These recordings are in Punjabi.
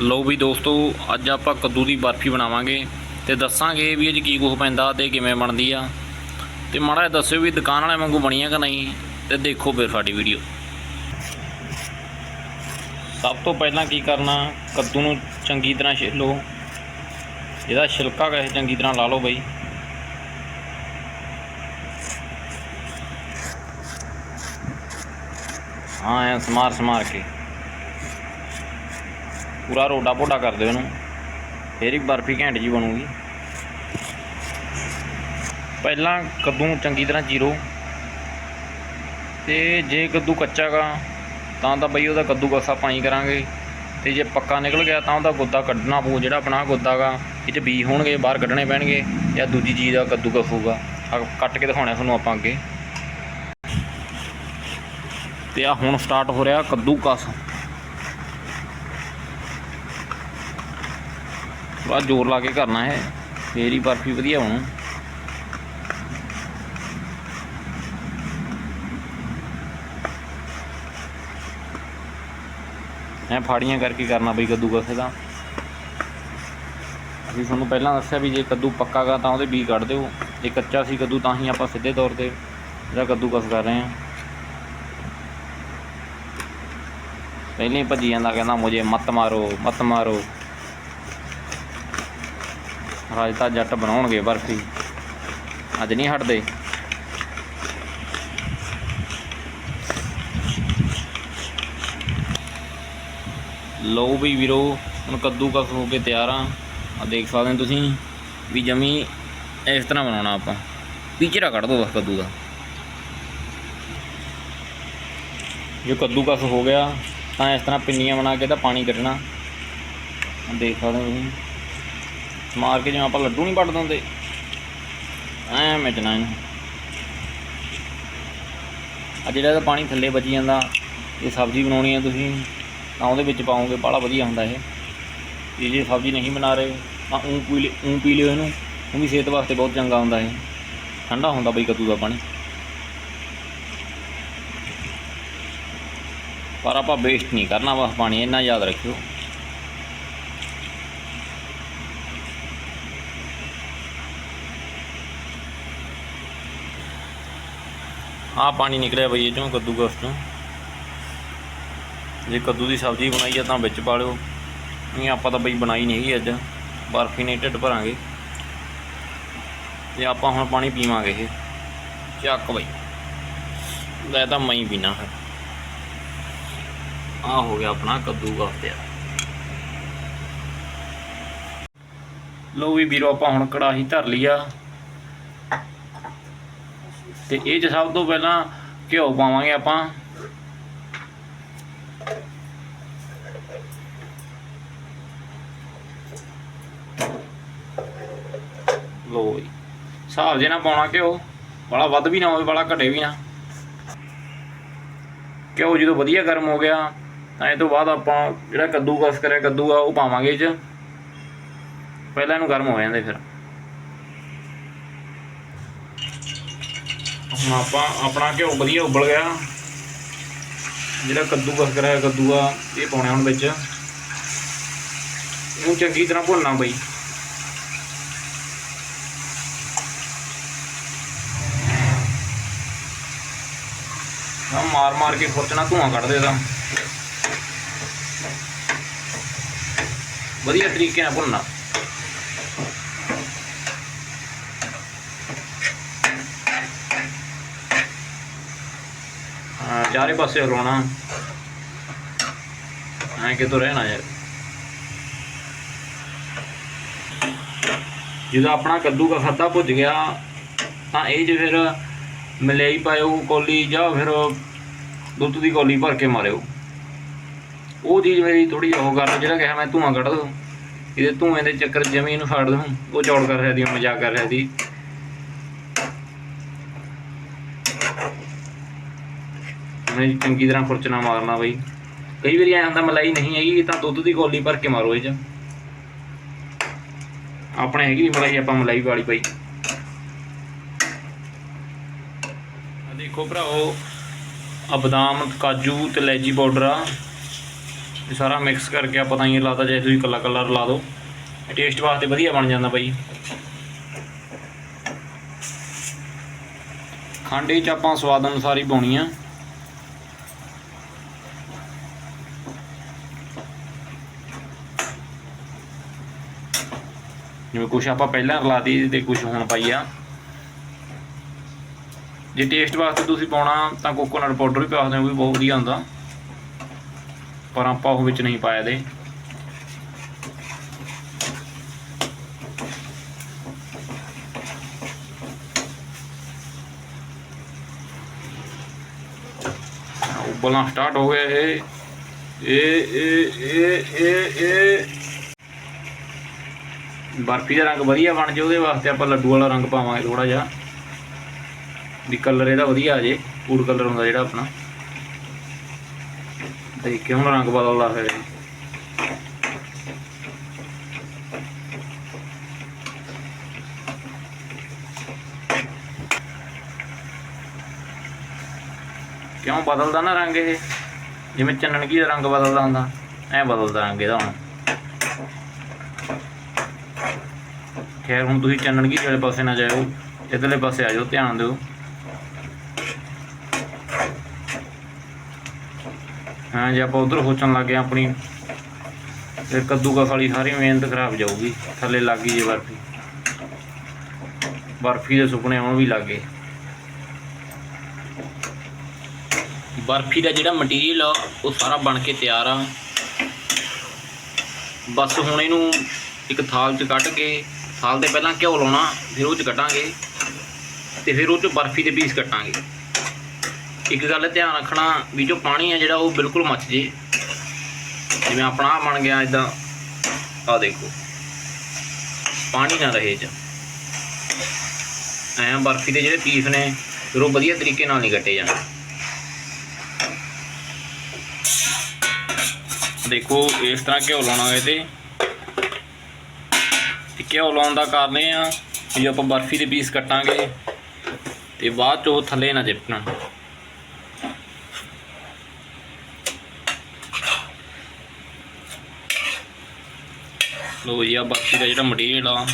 ਲਓ ਵੀ ਦੋਸਤੋ, ਅੱਜ ਆਪਾਂ ਕੱਦੂ ਦੀ ਬਰਫੀ ਬਣਾਵਾਂਗੇ ਤੇ ਦੱਸਾਂਗੇ ਵੀ ਇਹ ਕੀ ਕੁਝ ਪੈਂਦਾ ਤੇ ਕਿਵੇਂ ਬਣਦੀ ਆ। ਤੇ ਮਾੜਾ ਜਿਹਾ ਦੱਸਿਓ ਵੀ ਦੁਕਾਨ ਵਾਲੇ ਵਾਂਗੂ ਬਣੀ ਆ ਕਿ ਨਹੀਂ ਤੇ ਦੇਖੋ ਫਿਰ ਸਾਡੀ ਵੀਡੀਓ। ਸਭ ਤੋਂ ਪਹਿਲਾਂ ਕੀ ਕਰਨਾ, ਕੱਦੂ ਨੂੰ ਚੰਗੀ ਤਰ੍ਹਾਂ ਛਿੱਲੋ। ਇਹਦਾ ਛਿਲਕਾ ਕਹੇ ਚੰਗੀ ਤਰ੍ਹਾਂ ਲਾ ਲਓ ਬਈ। ਹਾਂ, ਐ ਸਮਾਰ ਸਮਾਰ ਕੇ। ਪੂਰਾ ਰੋਡਾ ਪੋਡਾ ਕਰ ਦਿਓ ਇਹਨੂੰ। ਫੇਰ ਹੀ ਬਰਫੀ ਘੈਂਟ ਜੀ ਬਣੂਗੀ। ਪਹਿਲਾਂ ਕੱਦੂ ਚੰਗੀ ਤਰ੍ਹਾਂ ਚੀਰੋ। ਤੇ ਜੇ ਕੱਦੂ ਕੱਚਾ ਗਾ, ਤਾਂ ਤਾਂ ਬਈ ਉਹਦਾ ਕੱਦੂ ਕਸਾ ਪਾਈ ਕਰਾਂਗੇ। ਤੇ ਜੇ ਪੱਕਾ ਨਿਕਲ ਗਿਆ, ਤਾਂ ਉਹਦਾ ਗੁੱਦਾ ਕੱਢਣਾ ਪਊ। ਜਿਹੜਾ ਆਪਣਾ ਗੁੱਦਾ ਗਾ, ਇਹ 'ਚ ਬੀ ਹੋਣਗੇ, ਬਾਹਰ ਕੱਢਣੇ ਪੈਣਗੇ, ਜਾਂ ਦੂਜੀ ਚੀਜ਼ ਦਾ ਕੱਦੂ ਕਸੂਗਾ। ਕੱਟ ਕੇ ਦਿਖਾਉਣਾ ਤੁਹਾਨੂੰ ਆਪਾਂ ਅੱਗੇ। ਤੇ ਆ ਹੁਣ ਸਟਾਰਟ ਹੋ ਰਿਹਾ ਕੱਦੂ ਕਸ। ਥੋੜਾ ਜ਼ੋਰ ਲਾ ਕੇ ਕਰਨਾ ਹੈ ਫੇਰ ਹੀ ਬਰਫੀ ਵਧੀਆ ਬਣੂ। ਐ ਫਾੜੀਆਂ ਕਰਕੇ ਕਰਨਾ ਬਈ ਕੱਦੂ ਕਸੇ ਦਾ। ਅਸੀਂ ਤੁਹਾਨੂੰ ਪਹਿਲਾਂ ਦੱਸਿਆ ਵੀ ਜੇ ਕੱਦੂ ਪੱਕਾ ਗਾ ਤਾਂ ਉਹਦੇ ਬੀ ਕੱਢ ਦਿਓ। ਜੇ ਕੱਚਾ ਸੀ ਕੱਦੂ ਤਾਂ ਹੀ ਆਪਾਂ ਸਿੱਧੇ ਤੌਰ ਤੇ ਜਿਹੜਾ ਕੱਦੂ ਕਸ ਕਰ ਰਹੇ ਹਾਂ। ਪਹਿਲਾਂ ਹੀ ਭੱਜੀ ਜਾਂਦਾ, ਕਹਿੰਦਾ ਮੁਝੇ ਮੱਤ ਮਾਰੋ ਮੱਤ ਮਾਰੋ। ਰਾਜ ਤਾਂ ਜੱਟ ਬਣਾਉਣਗੇ ਬਰਫੀ। ਅੱਜ ਨਹੀਂ ਹਟਦੇ। ਲਓ ਵੀ ਵੀਰੋ, ਹੁਣ ਕੱਦੂ ਕਸ ਹੋ ਕੇ ਤਿਆਰ ਆ। ਆ ਦੇਖ ਸਕਦੇ ਹੋ ਤੁਸੀਂ ਵੀ ਜਮੀ ਇਸ ਤਰ੍ਹਾਂ ਬਣਾਉਣਾ ਆਪਾਂ। ਪੀਚਰਾ ਕੱਢ ਦੋ ਬਸ ਕੱਦੂ ਦਾ। ਜੇ ਕੱਦੂ ਕਸ ਹੋ ਗਿਆ, ਤਾਂ ਇਸ ਤਰ੍ਹਾਂ ਪਿੰਨੀਆਂ ਬਣਾ ਕੇ ਤਾਂ ਪਾਣੀ ਕੱਢਣਾ। ਦੇਖ ਸਕਦੇ ਹੋ ਤੁਸੀਂ। ਮਾਰ ਕੇ ਜਿਵੇਂ ਆਪਾਂ ਲੱਡੂ ਨਹੀਂ ਵੱਟ ਦਿੰਦੇ। ਐਂ ਮਿਟਣਾ ਇਹਨੂੰ। ਆ ਜਿਹੜਾ ਇਹਦਾ ਪਾਣੀ ਥੱਲੇ ਬਚੀ ਜਾਂਦਾ, ਇਹ ਸਬਜ਼ੀ ਬਣਾਉਣੀ ਹੈ ਤੁਸੀਂ, ਤਾਂ ਉਹਦੇ ਵਿੱਚ ਪਾਓਗੇ ਬੜਾ ਵਧੀਆ ਹੁੰਦਾ ਇਹ। ਇਹ ਜੇ ਸਬਜ਼ੀ ਨਹੀਂ ਬਣਾ ਰਹੇ, ਤਾਂ ਊਂ ਪੀ ਲਿਓ ਊਂ ਪੀ ਲਿਓ ਇਹਨੂੰ ਉਹ ਵੀ ਸਿਹਤ ਵਾਸਤੇ ਬਹੁਤ ਚੰਗਾ ਹੁੰਦਾ ਇਹ। ਠੰਡਾ ਹੁੰਦਾ ਬਈ ਕੱਦੂ ਦਾ ਪਾਣੀ। ਪਰ ਆਪਾਂ ਵੇਸਟ ਨਹੀਂ ਕਰਨਾ ਬਸ ਪਾਣੀ, ਇੰਨਾ ਯਾਦ ਰੱਖਿਓ। ਆਹ ਪਾਣੀ ਨਿਕਲਿਆ ਬਈ ਇਹ ਚੋਂ, ਕੱਦੂ ਕਸ ਚੋਂ। ਜੇ ਕੱਦੂ ਦੀ ਸਬਜ਼ੀ ਬਣਾਈ ਆ ਤਾਂ ਵਿੱਚ ਪਾ ਲਿਓ। ਨਹੀਂ, ਆਪਾਂ ਤਾਂ ਬਈ ਬਣਾਈ ਨਹੀਂ ਹੈਗੀ ਅੱਜ। ਬਰਫੀ ਨਹੀਂ ਢਿੱਡ ਭਰਾਂਗੇ। ਤੇ ਆਪਾਂ ਹੁਣ ਪਾਣੀ ਪੀਵਾਂਗੇ ਇਹ। ਚੱਕ ਬਈ। ਲੈ ਤਾਂ ਮੈਂ ਹੀ ਪੀਣਾ ਫਿਰ। ਆ ਹੋ ਗਿਆ ਆਪਣਾ ਕੱਦੂ ਕਸ ਤਿਆਰ ਲੋ ਵੀ ਵੀਰੋ, ਆਪਾਂ ਹੁਣ ਕੜਾਹੀ ਧਰ ਲਈ ਆ। ਤੇ ਇਹ ਚ ਸਭ ਤੋਂ ਪਹਿਲਾਂ ਘਿਓ ਪਾਵਾਂਗੇ ਆਪਾਂ। ਲੋ ਜੀ ਹਿਸਾਬ ਜੇ ਨਾ ਪਾਉਣਾ ਘਿਓ, ਬੜਾ ਵੱਧ ਵੀ ਨਾ ਹੋਵੇ, ਬੜਾ ਘਟੇ ਵੀ ਨਾ। ਘਿਓ ਜਦੋਂ ਵਧੀਆ ਗਰਮ ਹੋ ਗਿਆ, ਤਾਂ ਇਹ ਤੋਂ ਬਾਅਦ ਆਪਾਂ ਜਿਹੜਾ ਕੱਦੂ ਕਸ ਕਰਿਆ ਕੱਦੂ ਆ, ਉਹ ਪਾਵਾਂਗੇ ਇਹ ਚ। ਪਹਿਲਾਂ ਇਹਨੂੰ ਗਰਮ ਹੋ ਜਾਂਦੇ ਫਿਰ। ਹੁਣ ਆਪਾਂ ਆਪਣਾ ਘਿਓ ਵਧੀਆ ਉਬਲ ਗਿਆ। ਜਿਹੜਾ ਕੱਦੂ ਕੱਦੂਕਸ ਕਰਿਆ ਕੱਦੂ ਆ, ਇਹ ਪਾਉਣਾ ਹੁਣ ਵਿੱਚ। ਇਹਨੂੰ ਚੰਗੀ ਤਰ੍ਹਾਂ ਭੁੰਨਣਾ ਬਈ। ਆ ਮਾਰ ਮਾਰ ਕੇ ਖੁਰਚਣਾ ਧੂਆਂ ਕੱਢ ਦੇ ਵਧੀਆ ਤਰੀਕੇ ਨਾਲ ਭੁੰਨਣਾ। ਚਾਰੇ ਪਾਸੇ ਹਲਾਉਣਾ ਐਂ ਕਿਤੋਂ ਰਹਿਣਾ ਯਾਰ? ਜਦੋਂ ਆਪਣਾ ਕੱਦੂ ਦਾ ਖੱਦਾ ਭੁੱਜ ਗਿਆ, ਤਾਂ ਇਹ ਜੇ ਫਿਰ ਮਲਾਈ ਪਾਇਓ ਕੋਲੀ ਜਾਂ ਫਿਰ ਦੁੱਧ ਦੀ ਕੋਲੀ ਭਰ ਕੇ ਮਾਰਿਓ। ਉਹ ਚੀਜ਼ ਮੇਰੀ ਥੋੜੀ ਉਹ ਕਰ ਜਿਹੜਾ ਕਿਹਾ ਮੈਂ ਧੂਆਂ ਕੱਢ ਦੂੰ। ਇਹਦੇ ਧੂਏ ਦੇ ਚੱਕਰ ਜ਼ਮੀਨ ਨੂੰ ਫਾੜ ਦੂੰ, ਉਹ ਚੌੜ ਕਰ ਰਿਹਾ ਦੀ ਮਜ਼ਾਕ ਕਰ ਰਿਹਾ ਦੀ ਮੈਂ ਚੰਗੀ ਤਰ੍ਹਾਂ ਖੁਰਚਣਾ ਮਾਰਨਾ ਬਈ। ਕਈ ਵਾਰੀ ਐ ਹੁੰਦਾ, ਮਲਾਈ ਨਹੀਂ ਹੈਗੀ, ਤਾਂ ਦੁੱਧ ਦੀ ਕੋਲੀ ਭਰ ਕੇ ਮਾਰੋ ਇਹ ਚ। ਆਪਣੇ ਹੈਗੀ ਨਹੀਂ ਮਲਾਈ, ਆਪਾਂ ਮਲਾਈ ਵਾਲੀ ਪਾਈ ਆ ਦੇਖੋ ਭਰਾਓ ਆ ਬਦਾਮ, ਕਾਜੂ ਤੇ ਇਲਾਇਚੀ ਪਾਊਡਰ ਆ। ਇਹ ਸਾਰਾ ਮਿਕਸ ਕਰਕੇ ਆਪਾਂ ਤਾਂ ਹੀ ਲਾਤਾ, ਜੇ ਤੁਸੀਂ ਕੱਲਾ ਕੱਲਾ ਲਾ ਦਿਓ ਟੇਸਟ ਵਾਸਤੇ ਵਧੀਆ ਬਣ ਜਾਂਦਾ ਬਾਈ। ਖੰਡ ਇਹ ਚ ਆਪਾਂ ਸਵਾਦ ਅਨੁਸਾਰ ਹੀ ਪਾਉਣੀ ਆ। ਜਿਵੇਂ ਕੁਛ ਆਪਾਂ ਪਹਿਲਾਂ ਰਲਾਤੀ ਤੇ ਕੁਛ ਹੁਣ ਪਾਈ ਆ। ਜੇ ਟੇਸਟ ਵਾਸਤੇ ਤੁਸੀਂ ਪਾਉਣਾ, ਤਾਂ ਕੋਕੋਨਟ ਪਾਊਡਰ ਵੀ ਪਾ ਸਕਦੇ ਹੋ ਵੀ ਬਹੁਤ ਵਧੀਆ ਹੁੰਦਾ। ਪਰ ਆਪਾਂ ਉਹ ਵਿੱਚ ਨਹੀਂ ਪਾਇਆ ਦੇ ਉਬਲਣਾ ਸਟਾਰਟ ਹੋ ਗਿਆ ਇਹ ਇਹ ਇਹ ਇਹ ਇਹ। ਬਰਫੀ ਦਾ ਰੰਗ ਵਧੀਆ ਬਣ ਜੇ ਉਹਦੇ ਵਾਸਤੇ ਆਪਾਂ ਲੱਡੂ ਵਾਲਾ ਰੰਗ ਪਾਵਾਂਗੇ ਥੋੜਾ ਜਿਹਾ। ਵੀ ਕਲਰ ਇਹਦਾ ਵਧੀਆ ਆ ਜੇ ਫੂਡ ਕਲਰ ਹੁੰਦਾ ਜਿਹੜਾ ਆਪਣਾ। ਦੇਖ ਕੇ ਹੁਣ ਰੰਗ ਬਦਲਦਾ ਫਿਰ ਕਿਉਂ ਬਦਲਦਾ ਨਾ ਰੰਗ ਇਹ? ਜਿਵੇਂ ਚੰਨਣਗੀ ਦਾ ਰੰਗ ਬਦਲਦਾ ਹੁੰਦਾ, ਐ ਬਦਲਦਾ ਰੰਗ ਇਹਦਾ ਹੁਣ। ਖੈਰ, ਹੁਣ ਤੁਸੀਂ ਚੰਨਣਗੀ ਵਾਲੇ ਪਾਸੇ ਨਾ ਜਾਇਓ, ਇਧਰਲੇ ਪਾਸੇ ਆ ਜਾਓ ਧਿਆਨ ਦਿਓ। ਹਾਂ, ਜੇ ਆਪਾਂ ਉਧਰ ਸੋਚਣ ਲੱਗੇ ਹਾਂ ਆਪਣੀ ਫਿਰ ਕੱਦੂਕਸ ਵਾਲੀ ਸਾਰੀ ਮਿਹਨਤ ਖਰਾਬ ਜਾਊਗੀ, ਥੱਲੇ ਲੱਗ ਗਈ ਜੇ ਬਰਫੀ। ਬਰਫੀ ਦੇ ਸੁਪਨੇ ਆਉਣ ਵੀ ਲੱਗੇ ਬਰਫੀ ਦਾ ਜਿਹੜਾ ਮਟੀਰੀਅਲ ਆ, ਉਹ ਸਾਰਾ ਬਣ ਕੇ ਤਿਆਰ ਆ। ਬਸ ਹੁਣ ਇਹਨੂੰ ਇੱਕ ਥਾਲ 'ਚ ਕੱਢ ਕੇ ਸਾਲ ਦੇ ਪਹਿਲਾਂ ਘਿਓ ਲਾਉਣਾ, ਫਿਰ ਉਹ 'ਚ ਕੱਟਾਂਗੇ ਤੇ ਫਿਰ ਉਹ 'ਚ ਬਰਫੀ ਦੇ ਪੀਸ ਕੱਟਾਂਗੇ। ਇੱਕ ਗੱਲ ਧਿਆਨ ਰੱਖਣਾ, ਵੀ ਜੋ ਪਾਣੀ ਹੈ ਜਿਹੜਾ ਉਹ ਬਿਲਕੁਲ ਮੱਚ ਜੇ। ਜਿਵੇਂ ਆਪਣਾ ਆ ਬਣ ਗਿਆ ਇਦਾਂ ਆ ਦੇਖੋ। ਪਾਣੀ ਨਾ ਰਹੇ ਇਹ 'ਚ। ਐਂ ਬਰਫੀ ਦੇ ਜਿਹੜੇ ਪੀਸ ਨੇ, ਫਿਰ ਉਹ ਵਧੀਆ ਤਰੀਕੇ ਨਾਲ ਨਹੀਂ ਕੱਟੇ ਜਾਣ। ਦੇਖੋ, ਇਸ ਤਰ੍ਹਾਂ ਘਿਓ ਲਾਉਣਾ ਇਹਦੇ ਤੇ ਘਿਓ ਲਾਉਣ ਦਾ ਕਾਰਨ ਇਹ ਆ ਵੀ ਜੇ ਆਪਾਂ ਬਰਫੀ ਦੇ ਪੀਸ ਕੱਟਾਂਗੇ ਤੇ ਬਾਅਦ ਚ ਉਹ ਥੱਲੇ ਨਾ ਚਿਪਕਣ। ਲੋ ਜੀ ਆ ਬਰਫੀ ਦਾ ਜਿਹੜਾ ਮਟੀਰੀਅਲ ਆ,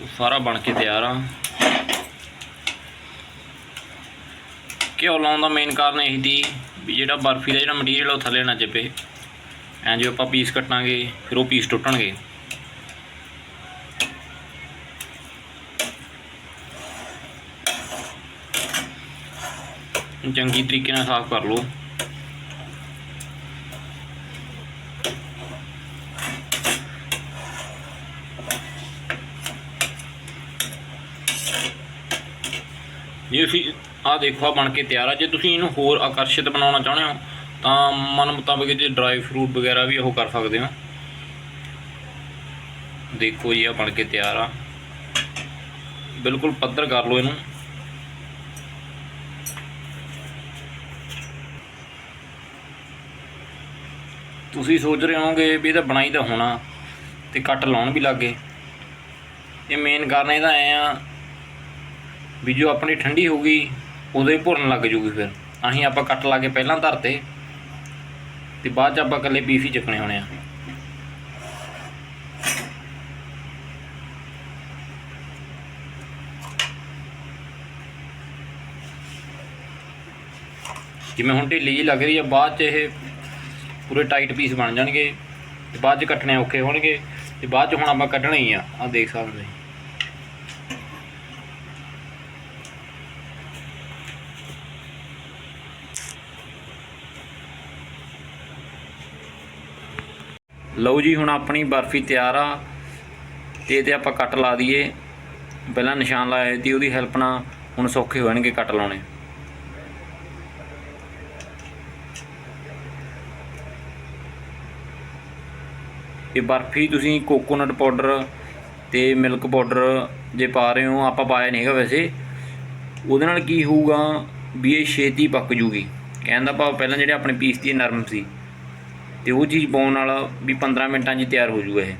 ਉਹ ਸਾਰਾ ਬਣ ਕੇ ਤਿਆਰ ਆ। ਘਿਓ ਲਾਉਣ ਦਾ ਮੇਨ ਕਾਰਨ ਇਹੀ ਸੀ ਵੀ ਜਿਹੜਾ ਬਰਫੀ ਦਾ ਜਿਹੜਾ ਮਟੀਰੀਅਲ ਉਹ ਥੱਲੇ ਨਾ ਚਿਪੇ। ਐਂ ਜੇ ਆਪਾਂ ਪੀਸ ਕੱਟਾਂਗੇ, ਫਿਰ ਉਹ ਪੀਸ ਟੁੱਟਣਗੇ। ਚੰਗੀ ਤਰੀਕੇ ਨਾਲ ਸਾਫ਼ ਕਰ ਲਓ। ਜੇ ਤੁਸੀਂ ਆ ਦੇਖੋ ਆ ਬਣ ਕੇ ਤਿਆਰ ਆ। ਜੇ ਤੁਸੀਂ ਇਹਨੂੰ ਹੋਰ ਆਕਰਸ਼ਿਤ ਬਣਾਉਣਾ ਚਾਹੁੰਦੇ ਹੋ, ਤਾਂ ਮਨ ਮੁਤਾਬਕ ਜੇ ਡਰਾਈ ਫਰੂਟ ਵਗੈਰਾ ਵੀ ਉਹ ਕਰ ਸਕਦੇ ਹੋ। ਦੇਖੋ ਜੀ ਆ ਬਣ ਕੇ ਤਿਆਰ ਆ। ਬਿਲਕੁਲ ਪੱਧਰ ਕਰ ਲਓ ਇਹਨੂੰ। ਤੁਸੀਂ ਸੋਚ ਰਹੇ ਹੋਵੋਗੇ ਵੀ ਇਹ ਤਾਂ ਬਣਾਈ ਤਾਂ ਹੋਣਾ ਤੇ ਕੱਟ ਲਾਉਣ ਵੀ ਲੱਗੇ ਇਹ ਮੇਨ ਕਾਰਨ ਇਹਦਾ ਐ ਆ ਵੀ ਜੋ ਆਪਣੀ ਠੰਡੀ ਹੋ ਗਈ ਉਦੋਂ ਹੀ ਭੁਰਨ ਲੱਗ ਜੂਗੀ ਫਿਰ। ਅਸੀਂ ਆਪਾਂ ਕੱਟ ਲਾ ਕੇ ਪਹਿਲਾਂ ਧਰਤੇ ਤੇ ਬਾਅਦ ਚ ਆਪਾਂ ਇਕੱਲੇ ਪੀਸ ਹੀ ਚੱਕਣੇ ਹੋਣੇ ਆ। ਜਿਵੇਂ ਹੁਣ ਢਿੱਲੀ ਜੀ ਲੱਗ ਰਹੀ ਆ, ਬਾਅਦ ਚ ਇਹ ਪੂਰੇ ਟਾਈਟ ਪੀਸ ਬਣ ਜਾਣਗੇ, ਤੇ ਬਾਅਦ ਚ ਕੱਟਣੇ ਔਖੇ ਹੋਣਗੇ, ਤੇ ਬਾਅਦ ਚ ਹੁਣ ਆਪਾਂ ਕੱਢਣੇ ਹੀ ਆ ਆ ਦੇਖ ਸਕਦੇ ਤੁਸੀਂ ਲਓ ਜੀ, ਹੁਣ ਆਪਣੀ ਬਰਫੀ ਤਿਆਰ ਆ, ਤੇ ਇਹ ਤੇ ਆਪਾਂ ਕੱਟ ਲਾ ਦਈਏ। ਪਹਿਲਾਂ ਨਿਸ਼ਾਨ ਲਾਇਆ ਸੀ, ਉਹਦੀ ਹੈਲਪ ਨਾਲ ਹੁਣ ਸੌਖੇ ਹੋਣਗੇ ਕੱਟ ਲਾਉਣੇ। ਇਹ ਬਰਫੀ ਤੁਸੀਂ ਕੋਕੋਨਟ ਪਾਊਡਰ ਤੇ ਮਿਲਕ ਪਾਊਡਰ ਜੇ ਪਾ ਰਹੇ ਹੋ, ਆਪਾਂ ਪਾਇਆ ਨਹੀਂ ਹੈਗਾ ਵੈਸੇ। ਉਹਦੇ ਨਾਲ ਕੀ ਹੋਊਗਾ ਵੀ ਇਹ ਛੇਤੀ ਪੱਕ ਜੂਗੀ। ਕਹਿਣ ਦਾ ਭਾਵ ਪਹਿਲਾਂ ਜਿਹੜੇ ਆਪਣੇ ਪੀਸ ਦੀ ਨਰਮ ਸੀ, ਤੇ ਉਹ ਚੀਜ਼ ਪਾਉਣ ਨਾਲ ਵੀ 15 ਮਿੰਟਾਂ 'ਚ ਤਿਆਰ ਹੋ ਜੂਗਾ ਇਹ।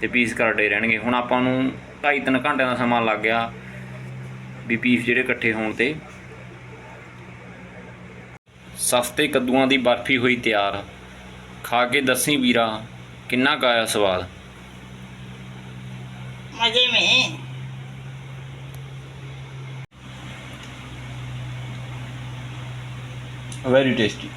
ਤੇ ਪੀਸ ਕਰਡੇ ਰਹਿਣਗੇ। ਹੁਣ ਆਪਾਂ ਨੂੰ 2.5 3 ਘੰਟਿਆਂ ਦਾ ਸਮਾਂ ਲੱਗ ਗਿਆ ਵੀ ਪੀਸ ਜਿਹੜੇ ਇਕੱਠੇ ਹੋਣ ਤੇ। ਸਸਤੇ ਕੱਦੂਆਂ ਦੀ ਬਰਫੀ ਹੋਈ ਤਿਆਰ। ਖਾ ਕੇ ਦੱਸੀ ਵੀਰਾ ਕਿੰਨਾ ਕੁ ਆਇਆ ਸਵਾਦ मजे में ਵੈਰੀ ਟੇਸਟੀ